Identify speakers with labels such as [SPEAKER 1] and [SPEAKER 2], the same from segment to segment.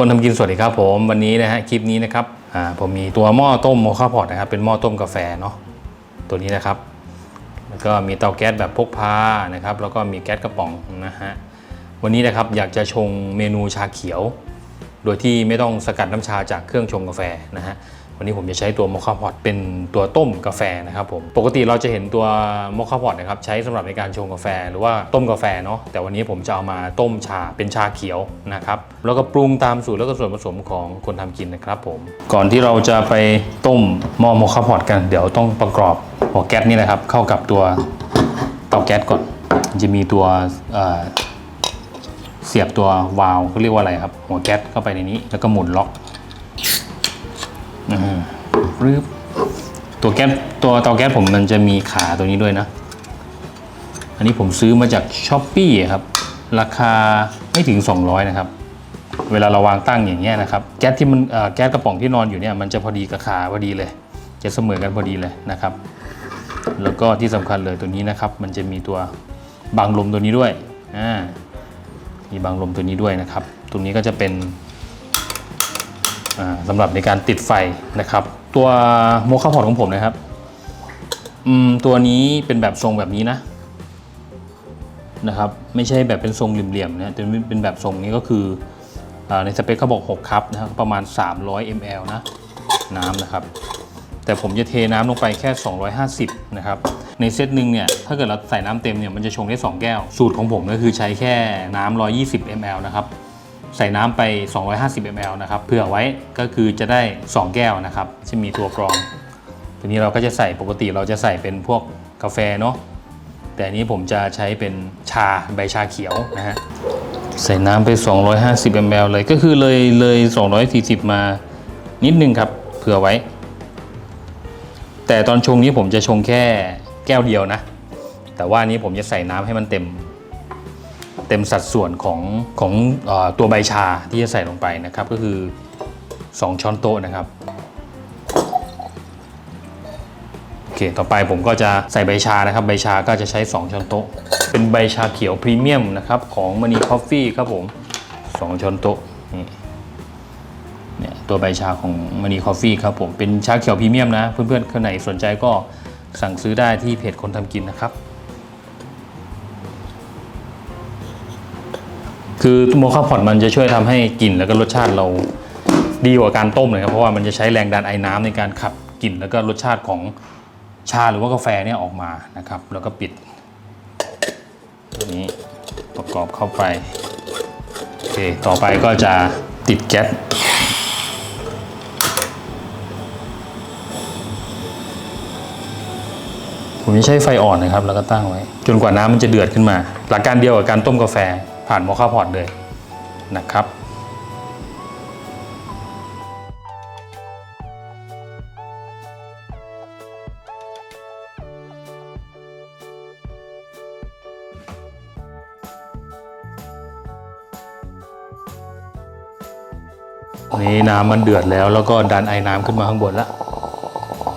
[SPEAKER 1] คนทำกินสวัสดีครับผมวันนี้นะฮะคลิปนี้นะครับอ่าผมมีตัวหม้อต้มโมคาพอตนะครับเป็นหม้อต้มกาแฟเนาะตัวนี้นะครับ แล้วก็มีเตาแก๊สแบบพกพานะครับ แล้วก็มีแก๊สกระป๋องนะฮะวันนี้นะครับอยากจะชงเมนูชาเขียว โดยที่ไม่ต้องสกัดน้ำชาจากเครื่องชงกาแฟนะฮะ วันนี้ผมจะใช้ตัวโมคาพอตเป็นตัวต้มกาแฟนะครับผมปกติเราจะเห็นตัวโมคาพอตนะครับใช้สำหรับในการชงกาแฟหรือว่าต้มกาแฟเนาะแต่วันนี้ผมจะเอามาต้มชาเป็นชาเขียวนะครับแล้วก็ปรุงตามสูตรแล้วก็ส่วนผสมของคนทำกินนะครับผมก่อนที่เราจะไปต้มหม้อโมคาพอตกันเดี๋ยวต้องประกอบหัวแก๊สนี่นะครับเข้ากับตัวเตาแก๊สก่อนจะมีตัวเเสียบตัววาล์วเขาเรียกว่าอะไรครับหัวแก๊สเข้าไปในนี้แล้วก็หมุนล็อก รึบตัวแก๊สตัวเตาแก๊สผมมันจะมีขาตัวนี้ด้วยนะ อันนี้ผมซื้อมาจากช้อปปี้ครับ ราคาไม่ถึง 200 นะครับ เวลาเราวางตั้งอย่างเงี้ยนะครับ แก๊สที่มันแก๊สกระป๋องที่นอนอยู่เนี่ยมันจะพอดีกับขาพอดีเลย จะเสมอกันพอดีเลยนะครับ แล้วก็ที่สำคัญเลยตัวนี้นะครับ มันจะมีตัวบังลมตัวนี้ด้วยอ่ามีบางลมตัวนี้ด้วยนะครับ ตรงนี้ก็จะเป็น สำหรับในการติดไฟนะครับ ตัวโมคาพอตของผมนะครับตัวนี้เป็นแบบทรงแบบนี้นะนะครับ ไม่ใช่แบบเป็นทรงเหลี่ยมๆนะแต่เป็นแบบทรงนี้ก็คืออในสเปคเขาบอก 6คัพนะครับประมาณ 300 ml นะน้ำนะครับ แต่ผมจะเทน้ำลงไปแค่ 250 นะครับ ในเซตหนึ่งเนี่ยถ้าเกิดเราใส่น้ำเต็มเนี่ยมันจะชงได้ 2 แก้ว สูตรของผมก็คือใช้แค่น้ำ120 ml นะครับ ใส่น้ำไป 250 ml นะครับเผื่อไว้ก็คือจะได้ 2 แก้วนะครับจะมีตัวกรอง ทีนี้เราก็จะใส่ปกติเราจะใส่เป็นพวกกาแฟเนาะแต่นี้ผมจะใช้เป็นชาใบชาเขียวนะฮะใส่น้ำไป 250 ml เลยก็คือเลยเลย 240 มานิดนึงครับเผื่อไว้ แต่ตอนชงนี้ผมจะชงแค่แก้วเดียวนะ แต่ว่านี้ผมจะใส่น้ำให้มันเต็ม เต็มสัดส่วนของของอตัวใบชาที่จะใส่ลงไปนะครับ ก็คือ 2 ช้อนโต๊ะนะครับโอเคต่อไปผมก็จะใส่ใบชานะครับ ใบชาก็จะใช้ 2 ช้อนโต๊ะ เป็นใบชาเขียวพรีเมียมนะครับของม n ี c อฟฟี่ครับผม 2 ช้อนโต๊ะนี่เนี่ยตัวใบชาของม n ี c อฟฟี่ครับผมเป็นชาเขียวพรีเมียมนะ เพื่อนๆคนไหนสนใจก็สั่งซื้อได้ที่เพจคนทำกินนะครับ คือโมคาพอตมันจะช่วยทำให้กลิ่นแล้วก็รสชาติเราดีกว่าการต้มเลยครับเพราะว่ามันจะใช้แรงดันไอ้น้ำในการขับกลิ่นแล้วก็รสชาติของชาหรือว่ากาแฟเนี่ยออกมานะครับ แล้วก็ปิด ตัวนี้ประกอบเข้าไปโอเคต่อไปก็จะติดแก๊สผมจะใช้ไฟอ่อนนะครับ แล้วก็ตั้งไว้ จนกว่าน้ำมันจะเดือดขึ้นมา หลักการเดียวกับการต้มกาแฟ ผ่านโมคาพอร์ตเลยนะครับนี่น้ำมันเดือดแล้วแล้วก็ดันไอ้น้ำขึ้นมาข้างบนแล้ว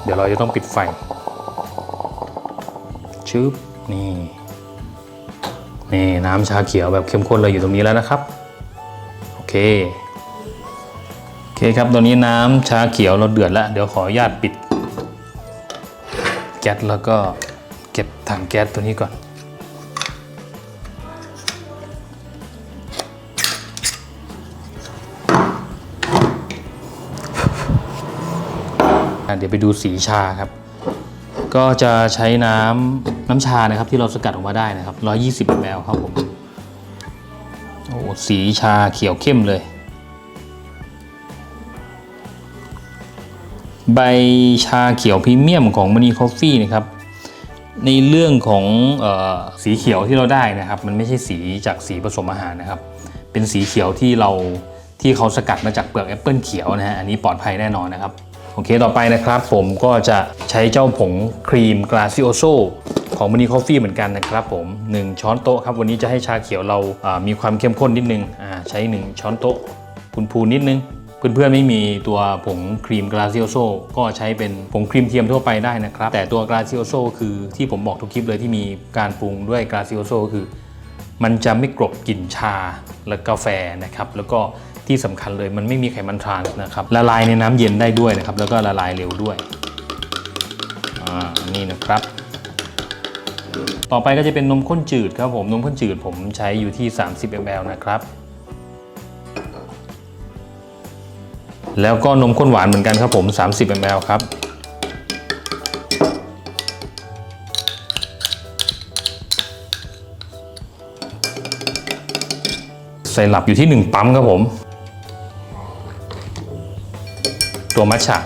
[SPEAKER 1] เดี๋ยวเราจะต้องปิดไฟชึบนี่ นี่น้ำชาเขียวแบบเข้มข้นเลยอยู่ตรงนี้แล้วนะครับ โอเค โอเคครับตอนนี้น้ำชาเขียวเราเดือดแล้ว เดี๋ยวขออนุญาตปิด แก๊สแล้วก็เก็บถังแก๊สตัวนี้ก่อนเดี๋ยวไปดูสีชาครับ ก็จะใช้น้ำ น้ำชานะครับที่เราสกัดออกมาได้นะครับ 120 ml ครับผมโอ้สีชาเขียวเข้มเลย ใบชาเขียวพรีเมียมของม n นีคอฟฟี่นะครับ ในเรื่องของออสีเขียวที่เราได้นะครับ มันไม่ใช่สีจากสีผสมอาหารนะครับ เป็นสีเขียวที่เราที่เขาสกัดมาจากเปลือกแอปเปิลเขียวนะฮะอันนี้ปลอดภัยแน่นอนนะครับ โอเคต่อไปนะครับผมก็จะใช้เจ้าผงครีมกราซิโอโซ ของม n นีคอฟฟี่เหมือนกันนะครับผม 1 ช้อนโต๊ะครับ วันนี้จะให้ชาเขียวเราามีความเข้มข้นนิดนึงอ่าใช้ 1 ช้อนโต๊ะพูนๆนิดนึง เพื่อนๆไม่มีตัวผงครีมกราซิโอโซก็ใช้เป็นผงครีมเทียมทั่วไปได้นะครับ แต่ตัวกราซิโอโซคือที่ผมบอกทุกคลิปเลยที่มีการปรุงด้วยกราซิโอโซคือ มันจะไม่กลบกลิ่นชาและกาแฟนะครับแล้วก็ที่สำคัญเลยมันไม่มีไขมันทรานส์นะครับละลายในน้ำเย็นได้ด้วยนะครับแล้วก็ละลายเร็วด้วยอ่านี่นะครับ ต่อไปก็จะเป็นนมข้นจืดครับผมนมข้นจืดผมใช้อยู่ที่ 30 ml นะครับ แล้วก็นมข้นหวานเหมือนกันครับผม 30 ml ครับ ใส่หลับอยู่ที่ 1 ปั๊มครับผม ตัวมัชฉะ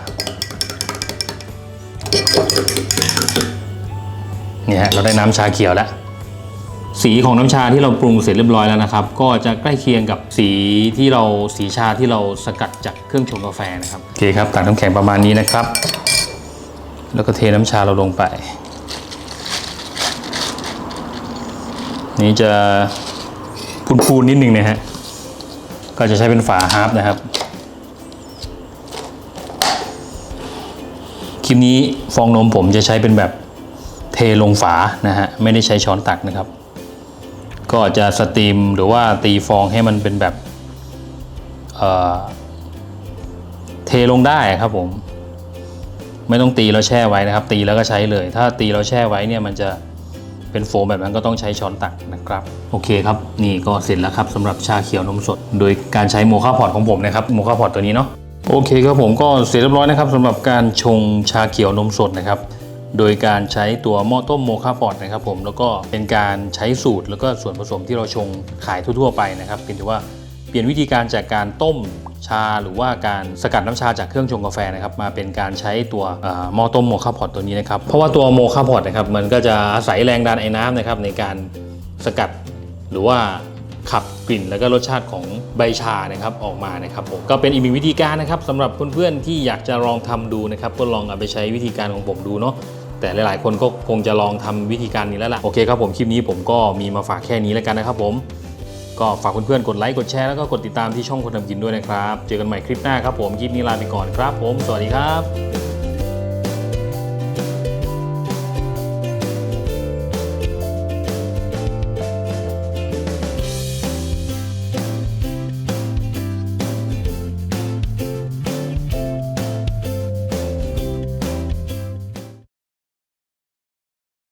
[SPEAKER 1] นี่ฮะเราได้น้ำชาเขียวแล้ว สีของน้ำชาที่เราปรุงเสร็จเรียบร้อยแล้วนะครับ ก็จะใกล้เคียงกับสีที่เราสีชาที่เราสกัดจากเครื่องชงกาแฟนะครับโอเคครับตักน้ำแข็งประมาณนี้นะครับ แล้วก็เทน้ำชาเราลงไป นี่จะพูนๆนิดนึงนะฮะก็จะใช้เป็นฝาฮาร์ปนะครับคลิปนี้ฟองนมผมจะใช้เป็นแบบ ลงฝานะฮะไม่ได้ใช้ช้อนตักนะครับ ก็จะสตรีมหรือว่าตีฟองให้มันเป็นแบบเอ่อเทลงได้ครับผม ไม่ต้องตีแล้วแช่ไว้นะครับ ตีแล้วก็ใช้เลย ถ้าตีแล้วแช่ไว้เนี่ยมันจะเป็นโฟมแบบนั้นก็ต้องใช้ช้อนตักนะครับ โอเคครับ นี่ก็เสร็จแล้วครับสำหรับชาเขียวนมสด โดยการใช้โมคาพอตของผมนะครับโมคาพอตตัวนี้เนาะโอเคครับผมก็เสร็จเรียบร้อยนะครับสำหรับการชงชาเขียวนมสดนะครับ โดยการใช้ตัวหม้อต้มโมคาพอตนะครับผมแล้วก็เป็นการใช้สูตรแล้วก็ส่วนผสมที่เราชงขายทั่วๆไปนะครับเพียงแต่ว่าเปลี่ยนวิธีการจากการต้มชาหรือว่าการสกัดน้ำชาจากเครื่องชงกาแฟนะครับมาเป็นการใช้ตัวหม้อต้มโมคาพอตตัวนี้นะครับเพราะว่าตัวโมคาพอตนะครับมันก็จะอาศัยแรงดันไอ้น้ำนะครับในการสกัดหรือว่าขับกลิ่นแล้วก็รสชาติของใบชานะครับออกมานะครับผมก็เป็นอีกหนึ่งวิธีการนะครับสำหรับเพื่อนๆที่อยากจะลองทำดูนะครับก็ลองเอาไปใช้วิธีการของผมดูเนาะ แต่หลาย ๆ คนก็คงจะลองทำวิธีการนี้แล้วล่ะโอเคครับผมคลิปนี้ผมก็มีมาฝากแค่นี้แล้วกันนะครับผมก็ฝากเพื่อนๆกดไลค์กดแชร์แล้วก็กดติดตามที่ช่องคนทำกินด้วยนะครับ เจอกันใหม่คลิปหน้าครับผม คลิปนี้ลาไปก่อนครับผม สวัสดีครับ